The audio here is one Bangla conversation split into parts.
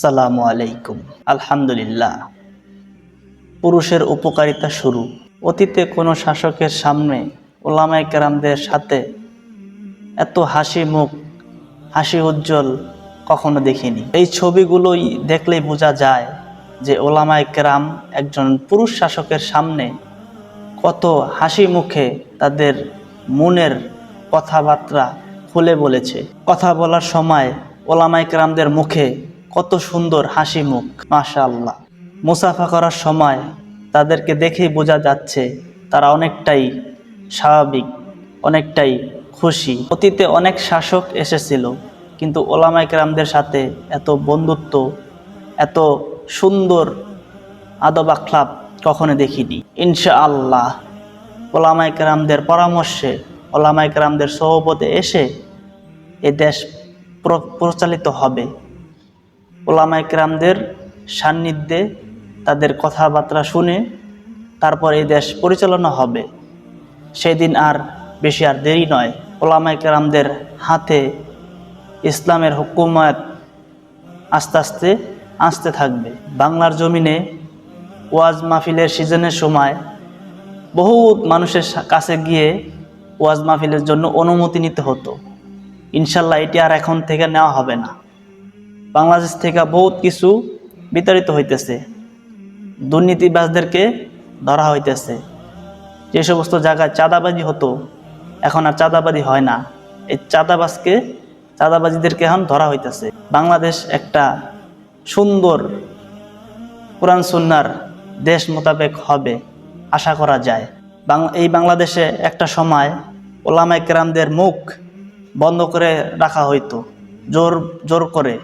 আসসালামু আলাইকুম। আলহামদুলিল্লাহ। পুরুষের উপকারিতা শুরু। অতীতে কোনো শাসকের সামনে ওলামাই কেরামদের সাথে এত হাসি মুখ, হাসি উজ্জ্বল কখনো দেখিনি। এই ছবিগুলোই দেখলেই বোঝা যায় যে ওলামাই কেরাম একজন পুরুষ শাসকের সামনে কত হাসি মুখে তাদের মনের কথাবার্তা খুলে বলেছে। কথা বলার সময় ওলামাই কেরামদের মুখে কত সুন্দর হাসি মুখ মাশা আল্লাহ মুসাফা করার সময় তাদেরকে দেখেই বোঝা যাচ্ছে তারা অনেকটাই স্বাভাবিক, অনেকটাই খুশি। অতীতে অনেক শাসক এসেছিল, কিন্তু ওলামাই কেরামদের সাথে এত বন্ধুত্ব, এত সুন্দর আদব আখলাপ কখনো দেখিনি। ইনশা আল্লাহ ওলামাই কেরামদের পরামর্শে ওলামাই কেরামদের সহপদে এসে এ দেশ প্র- প্রচালিত হবে। ওলামাই কেরামদের সান্নিধ্যে তাদের কথাবার্তা শুনে তারপর এই দেশ পরিচালনা হবে। সেদিন আর বেশি আর দেরি নয়। ওলামাই কেরামদের হাতে ইসলামের হুকুমত আস্তে আস্তে আসতে থাকবে। বাংলার জমিনে ওয়াজ মাহফিলের সিজনের সময় বহু মানুষের কাছে গিয়ে ওয়াজ মাহফিলের জন্য অনুমতি নিতে হতো। ইনশাল্লাহ এটি আর এখন থেকে নেওয়া হবে না। বাংলাদেশ থেকে বহুত কিছু বিতাড়িত হইতেছে। দুর্নীতিবাজদেরকে ধরা হইতেছে। যে সমস্ত জায়গায় চাঁদাবাজি হতো, এখন আর চাঁদাবাজি হয় না। এই চাঁদাবাজকে, চাঁদাবাজিদেরকে এখন ধরা হইতেছে। বাংলাদেশ একটা সুন্দর কোরআন সুন্নার দেশ মোতাবেক হবে, আশা করা যায়। এই বাংলাদেশে একটা সময় ওলামাই কেরামদের মুখ বন্ধ করে রাখা হইতো, জোর জোর করে।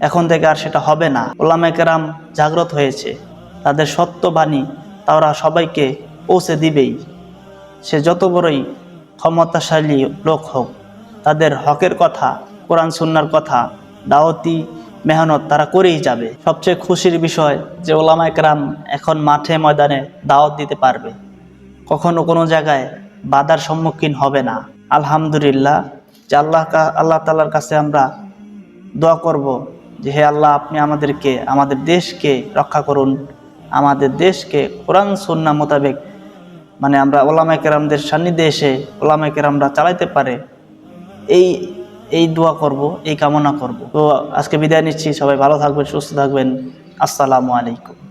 এখন থেকে আর সেটা হবে না। ওলামাই কেরাম জাগ্রত হয়েছে। তাদের সত্যবাণী তারা সবাইকে পৌঁছে দিবেই। সে যত বড়ই ক্ষমতাশালী লোক হোক, তাদের হকের কথা, কোরআন সুন্নার কথা, দাওয়াতি মেহনত তারা করেই যাবে। সবচেয়ে খুশির বিষয় যে ওলামা একরাম এখন মাঠে ময়দানে দাওয়াত দিতে পারবে। কখনো কোনো জায়গায় বাধার সম্মুখীন হবে না। আলহামদুলিল্লাহ যে আল্লাহ আল্লাহ তালার কাছে আমরা দোয়া করব। যে হে আল্লাহ, আপনি আমাদেরকে, আমাদের দেশকে রক্ষা করুন। আমাদের দেশকে কোরআন, সন্না মোতাবেক মানে আমরা ওলামা কেরামদের সান্নিধ্যে এসে ওলামা কেরামরা চালাইতে পারে, এই এই দোয়া করব, এই কামনা করব। তো আজকে বিদায় নিচ্ছি। সবাই ভালো থাকবেন, সুস্থ থাকবেন। আসসালামু আলাইকুম।